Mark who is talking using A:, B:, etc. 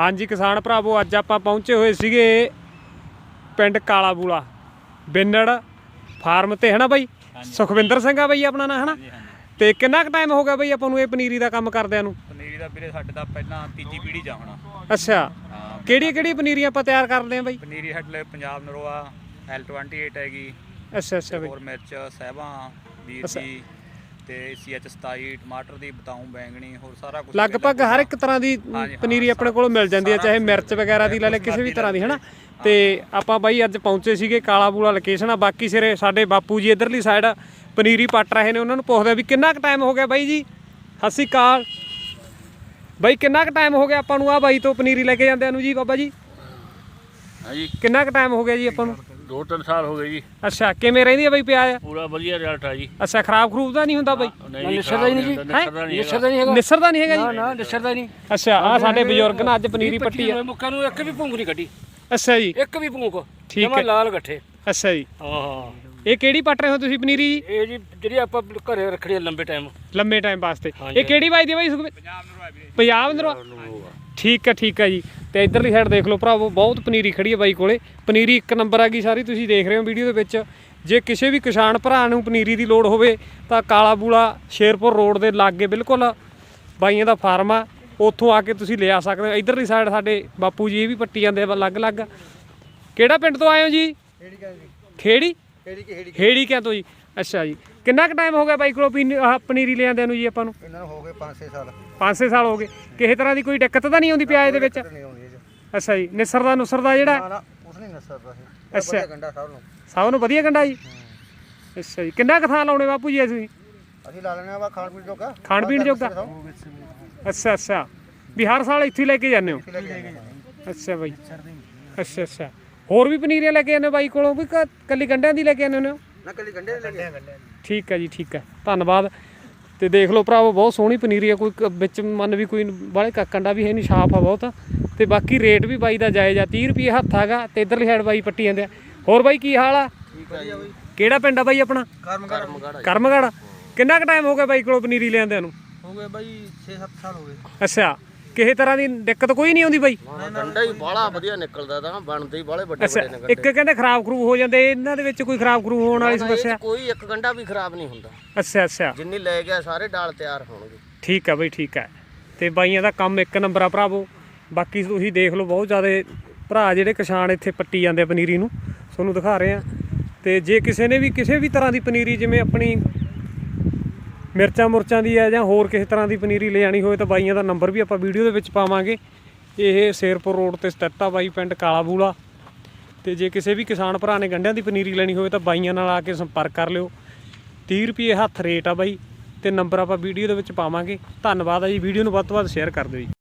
A: ਹਾਂਜੀ ਕਿਸਾਨ ਭਰਾਵੋ ਅੱਜ ਆਪਾਂ ਪਹੁੰਚੇ ਹੋਏ ਸੀਗੇ ਪਿੰਡ ਕਾਲਾ ਬੂਲਾ ਬਿੰਨੜ ਫਾਰਮ ਤੇ ਹਨਾ ਬਾਈ? ਸੁਖਵਿੰਦਰ ਸਿੰਘ ਆ ਬਾਈ ਆਪਣਾ ਨਾਂ ਹਨਾ? ਤੇ ਕਿੰਨਾ ਕੁ ਟਾਈਮ ਹੋ ਗਿਆ ਬਾਈ ਆਪਾਂ ਨੂੰ ਇਹ ਪਨੀਰੀ ਦਾ ਕੰਮ ਕਰਦਿਆਂ ਨੂੰ?
B: ਪਨੀਰੀ ਦਾ ਵੀਰੇ ਸਾਡੇ ਦਾ ਪਹਿਲਾਂ ਤੀਜੀ ਪੀੜ੍ਹੀ ਜਾ ਹੋਣਾ।
A: ਅੱਛਾ।
B: ਹਾਂ।
A: ਕਿਹੜੀ ਕਿਹੜੀ ਪਨੀਰੀਆਂ ਆਪਾਂ ਤਿਆਰ ਕਰਦੇ ਆਂ ਬਾਈ?
B: ਪਨੀਰੀ ਸਾਡੇ ਲਈ ਪੰਜਾਬ ਨਰੋਆ L28 ਹੈਗੀ।
A: ਅੱਛਾ ਅੱਛਾ ਬਾਈ।
B: ਹੋਰ ਮਿਰਚ ਸਹਿਬਾਂ ਵੀਰ ਜੀ ਤੇ CH 27 ਟਮਾਟਰ ਦੀ ਬਤਾਉਂ ਬੈਂਗਣੀ ਹੋਰ ਸਾਰਾ ਕੁਝ
A: ਲਗਭਗ ਹਰ ਇੱਕ ਤਰ੍ਹਾਂ ਦੀ ਪਨੀਰੀ ਆਪਣੇ ਕੋਲ ਮਿਲ ਜਾਂਦੀ ਹੈ ਚਾਹੇ ਮਿਰਚ ਵਗੈਰਾ ਦੀ ਲੈ ਲੈ ਕਿਸੇ ਵੀ ਤਰ੍ਹਾਂ ਦੀ ਹਨਾ? ਤੇ ਆਪਾਂ ਬਾਈ ਅੱਜ ਪਹੁੰਚੇ ਸੀਗੇ ਕਾਲਾ ਬੂਲਾ ਲੋਕੇਸ਼ਨ ਆ ਬਾਕੀ ਸਿਰੇ ਸਾਡੇ ਬਾਪੂ ਜੀ ਇਧਰਲੀ ਸਾਈਡ ਪਨੀਰੀ ਪੱਟ ਰਹੇ ਨੇ ਉਹਨਾਂ ਨੂੰ ਪੁੱਛਦੇ ਵੀ ਕਿੰਨਾ ਕੁ ਟਾਈਮ ਹੋ ਗਿਆ ਬਾਈ ਜੀ? ਸਤਿ ਸ਼੍ਰੀ ਅਕਾਲ। ਬਾਈ ਕਿੰਨਾ ਕੁ ਟਾਈਮ ਹੋ ਗਿਆ ਆਪਾਂ ਨੂੰ ਆ ਬਾਈ ਤੋਂ ਪਨੀਰੀ ਲੈ ਕੇ ਜਾਂਦਿਆਂ ਨੂੰ ਜੀ ਬਾਬਾ ਜੀ?
C: ਹਾਂਜੀ।
A: ਕਿੰਨਾ ਕੁ ਟਾਈਮ ਹੋ ਗਿਆ ਜੀ ਆਪਾਂ ਨੂੰ?
C: ਦੋ ਤਿੰਨ ਸਾਲ ਹੋ ਗਏ ਜੀ।
A: ਅੱਛਾ ਕਿਵੇਂ ਰਹਿੰਦੀ ਆ ਬਾਈ ਪਿਆ
C: ਪੂਰਾ ਵਧੀਆ ਰਿਜ਼ਲਟ ਆ ਜੀ।
A: ਅੱਛਾ ਖਰਾਬ ਖਰੂਬ ਤਾਂ ਨਹੀਂ ਹੁੰਦਾ ਬਾਈ?
C: ਨਿਸ਼ਰਦਾ ਹੀ ਨਹੀਂ ਜੀ। ਨਿਸ਼ਰਦਾ ਨਹੀਂ
D: ਨਿਸ਼ਰਦਾ ਨਹੀਂ ਹੈਗਾ।
A: ਨਿਸਰਦਾ ਨਹੀਂ ਹੈਗਾ
D: ਨਾ
A: ਜੀ?
D: ਨਾ ਨਿਸ਼ਰਦਾ ਨਹੀਂ।
A: ਅੱਛਾ ਆ ਸਾਡੇ ਬਜ਼ੁਰਗ ਨੇ ਅੱਜ ਪਨੀਰੀ ਪੱਟੀ ਆ।
D: ਮੁੱਕਾਂ ਨੂੰ ਇੱਕ ਵੀ ਭੁੰਗ ਨਹੀਂ ਕੱਢੀ।
A: ਅੱਛਾ ਜੀ।
D: ਇੱਕ ਵੀ ਭੁੰਗ
A: ਠੀਕ ਹੈ।
D: ਲਾਲ ਗੱਠੇ।
A: ਅੱਛਾ ਜੀ।
D: ਹਾਂ
A: ਇਹ ਕਿਹੜੀ ਪੱਟ ਰਹੇ ਹੋ ਤੁਸੀਂ ਪਨੀਰੀ ਜੀ?
D: ਇਹ ਜੀ ਜਿਹੜੀ ਆਪਾਂ ਘਰੇ ਰੱਖਣੀ ਆ ਲੰਬੇ ਟਾਈਮ
A: ਲੰਮੇ ਟਾਈਮ ਵਾਸਤੇ। ਇਹ ਕਿਹੜੀ ਬਾਈ ਦੀ ਬਾਈ ਸੁਖਬੀਰ? ਪੰਜਾਬ ਅੰਦਰੋਂ ਠੀਕ ਹੈ ਠੀਕ ਹੈ ਜੀ। ਤੇ ਇਧਰਲੀ ਸਾਈਡ ਦੇਖ ਲਓ ਭਰਾਵੋ, ਬਹੁਤ ਪਨੀਰੀ ਖੜੀ ਹੈ ਬਾਈ ਕੋਲੇ। ਪਨੀਰੀ ਇੱਕ ਨੰਬਰ ਆ ਗਈ ਸਾਰੀ, ਤੁਸੀਂ ਦੇਖ ਰਹੇ ਹੋ ਵੀਡੀਓ ਦੇ ਵਿੱਚ। ਜੇ ਕਿਸੇ ਵੀ ਕਿਸਾਨ ਭਰਾ ਨੂੰ ਪਨੀਰੀ ਦੀ ਲੋੜ ਹੋਵੇ, ਤਾਂ ਕਾਲਾ ਬੂਲਾ ਸ਼ੇਰਪੁਰ ਰੋਡ ਦੇ ਲਾਗੇ ਬਿਲਕੁਲ ਬਾਈਆਂ ਦਾ ਫਾਰਮ ਆ। ਉੱਥੋਂ ਆ ਕੇ ਤੁਸੀਂ ਲਿਆ ਸਕਦੇ ਹੋ। ਇਧਰਲੀ ਸਾਈਡ ਸਾਡੇ ਬਾਪੂ ਜੀ ਇਹ ਵੀ ਪੱਟੀ ਜਾਂਦੇ ਆ, ਅਲੱਗ-ਅਲੱਗ। ਕਿਹੜਾ ਪਿੰਡ ਤੋਂ ਆਏ ਹੋ ਜੀ? ਖੇੜੀ ਖੇੜੀ। ਕਿਆਂ ਤੋਂ ਜੀ? ਅੱਛਾ ਜੀ। ਕਿੰਨਾ ਕੁ ਟਾਈਮ ਹੋ ਗਿਆ ਬਾਈ ਕੋਲੋਂ ਪੀਨ- ਆਹ ਪਨੀਰੀ ਲਿਆਂਦਿਆਂ ਨੂੰ ਜੀ ਆਪਾਂ ਨੂੰ?
E: ਇਹਨਾਂ ਨੂੰ ਹੋ ਗਏ 5-6 ਸਾਲ।
A: 5-6 ਸਾਲ ਹੋ ਗਏ। ਕਿਸੇ ਤਰ੍ਹਾਂ ਦੀ ਕੋਈ ਦਿੱਕਤ ਤਾਂ ਨਹੀਂ ਆਉਂਦੀ ਪਿਆਜ਼ ਦੇ ਵਿੱਚ?
E: ਨਹੀਂ ਆਉਂਦੀ ਇਹ 'ਚ।
A: ਅੱਛਾ ਜੀ। ਨਿਸਰਦਾ ਨੁਸਰਦਾ ਜਿਹੜਾ?
E: ਨਾ ਨਾ ਉਸ ਨਹੀਂ ਨਸਰਦਾ ਇਹ
A: ਅੱਛਾ।
E: ਗੰਡਾ ਸਭ ਨੂੰ।
A: ਸਭ ਨੂੰ ਵਧੀਆ ਗੰਡਾ ਜੀ? ਅੱਛਾ ਜੀ। ਕਿੰਨਾ ਕੁ ਥਾਂ ਲਾਉਣੇ ਬਾਪੂ ਜੀ ਅਸੀਂ?
E: ਅਸੀਂ ਲਾ ਲੈਣੇ ਆ ਵਾ ਖਾਣ ਪੀਣ ਜੋਗਾ।
A: ਖਾਣ ਪੀਣ ਜੋਗਾ? ਅੱਛਾ ਅੱਛਾ। ਵੀ ਹਰ ਸਾਲ ਇੱਥੇ ਹੀ ਲੈ ਕੇ ਜਾਂਦੇ
E: ਕੇ ਹਾਂ।
A: ਅੱਛਾ ਬਾਈ। ਅੱਛਾ ਅੱਛਾ। ਹੋਰ ਵੀ ਪਨੀਰੀਆਂ ਲੈ ਕੇ ਹੋ ਬਾਈ ਕੋਲੋਂ? ਵੀ ਕ- ਕੱਲੀ ਗੰਡਿਆਂ ਦੀ ਲੈ ਕੇ ਜਾਂਦੇ ਹੋ
E: ਨਾ? ਕੱਲੀ ਗੰਡੇ ਲੈ ਕੇ ਆਏ।
A: ਠੀਕ ਹੈ ਜੀ ਠੀਕ ਹੈ। ਧੰਨਵਾਦ। ਤੇ ਦੇਖ ਲਓ ਭਰਾਵੋ ਬਹੁਤ ਸੋਹਣੀ ਪਨੀਰੀ ਆ ਕੋਈ ਕ- ਵਿੱਚ ਮਨ ਵੀ ਕੋਈ ਬਾਲੇ ਕੰਡਾ ਵੀ ਹੈ ਨਹੀਂ ਛਾਪ ਆ ਬਹੁਤ। ਤੇ ਬਾਕੀ ਰੇਟ ਵੀ ਬਾਈ ਦਾ ਜਾਇਜ਼ ਆ 30 ਰੁਪਏ ਹੱਥ ਹੈਗਾ ਤੇ ਇਧਰਲੀ ਸਾਈਡ ਬਾਈ ਪੱਟੀ ਜਾਂਦੇ ਆ। ਹੋਰ ਬਾਈ ਕੀ ਹਾਲ ਆ? ਕਿਹੜਾ ਪਿੰਡ ਆ ਬਾਈ ਆਪਣਾ?
E: ਕਰਮਗੜ
A: ਕਰਮਗੜ ਕਿੰਨਾ ਕੁ ਟਾਈਮ ਹੋ ਗਿਆ ਬਾਈ ਕੋਲੋਂ ਪਨੀਰੀ ਲਿਆਂਦਿਆਂ ਨੂੰ?
E: ਹੋ ਗਏ ਬਾਈ 6-7 ਸਾਲ ਹੋ ਗਏ।
A: ਅੱਛਾ। ਕਿਸੇ ਤਰ੍ਹਾਂ ਦੀ ਦਿੱਕਤ ਕੋਈ ਨਹੀਂ ਆਉਂਦੀ ਬਾਈ।
C: ਗੰਡਾ ਹੀ ਬਾਹਲਾ ਵਧੀਆ ਨਿਕਲਦਾ ਤਾਂ ਬਣਦੇ ਹੀ ਬਾਹਲੇ ਵੱਡੇ
A: ਅੱਛਾ
C: ਵੱਡੇ ਨੇ
A: ਇੱਕ ਕਹਿੰਦੇ ਖਰਾਬ ਖਰੂਬ ਹੋ ਜਾਂਦੇ ਇਹਨਾਂ ਦੇ ਵਿੱਚ ਕੋਈ ਖਰਾਬ ਖਰੂਬ ਹੋਣ ਵਾਲੀ ਸਮੱਸਿਆ?
C: ਕੋਈ ਇੱਕ ਗੰਡਾ ਵੀ ਖਰਾਬ ਨਹੀਂ ਹੁੰਦਾ।
A: ਅੱਛਾ ਅੱਛਾ।
C: ਜਿੰਨੀ ਲੈ ਗਿਆ ਸਾਰੇ ਡਾਲ ਤਿਆਰ ਹੋਣਗੇ।
A: ਠੀਕ ਆ ਬਈ ਠੀਕ ਆ। ਤੇ ਬਾਈਆਂ ਦਾ ਕੰਮ ਇੱਕ ਨੰਬਰ ਆ ਭਰਾਵੋ। ਬਾਕੀ ਤੁਸੀਂ ਦੇਖ ਲਓ ਬਹੁਤ ਜ਼ਿਆਦਾ ਭਰਾ ਜਿਹੜੇ ਕਿਸਾਨ ਇੱਥੇ ਪੱਟੀ ਜਾਂਦੇ ਪਨੀਰੀ ਨੂੰ। ਤੁਹਾਨੂੰ ਦਿਖਾ ਰਹੇ ਆ। ਤੇ ਜੇ ਕਿਸੇ ਨੇ ਵੀ ਕਿਸੇ ਵੀ ਤਰ੍ਹਾਂ ਦੀ ਪਨੀਰੀ ਜਿਵੇਂ ਆਪਣੀ ਮਿਰਚਾਂ ਮੁਰਚਾਂ ਦੀ ਹੈ ਜਾਂ ਹੋਰ ਕਿਸੇ ਤਰ੍ਹਾਂ ਦੀ ਪਨੀਰੀ ਲੈ ਜਾਣੀ ਹੋਵੇ ਤਾਂ ਬਾਈਆਂ ਦਾ ਨੰਬਰ ਵੀ ਆਪਾਂ ਵੀਡੀਓ ਦੇ ਵਿੱਚ ਪਾਵਾਂਗੇ। ਇਹ ਸ਼ੇਰਪੁਰ ਰੋਡ ਤੇ ਸਥਿਤ ਆ ਬਾਈ ਪਿੰਡ ਕਾਲਾ ਬੂਲਾ ਤੇ ਜੇ ਕਿਸੇ ਵੀ ਕਿਸਾਨ ਭਰਾ ਨੇ ਗੰਢਿਆਂ ਦੀ ਪਨੀਰੀ ਲੈਣੀ ਹੋਵੇ ਤਾਂ ਬਾਈਆਂ ਨਾਲ ਆ ਕੇ ਸੰਪਰਕ ਕਰ ਲਿਓ। 30 ਰੁਪਏ ਹੱਥ ਰੇਟ ਆ ਬਾਈ ਤੇ ਨੰਬਰ ਆਪਾਂ ਵੀਡੀਓ ਦੇ ਵਿੱਚ ਪਾਵਾਂਗੇ। ਧੰਨਵਾਦ ਆ ਜੀ, ਵੀਡੀਓ ਨੂੰ ਵੱਧ ਤੋਂ ਵੱਧ ਸ਼ੇਅਰ ਕਰ ਦਿਓ ਜੀ।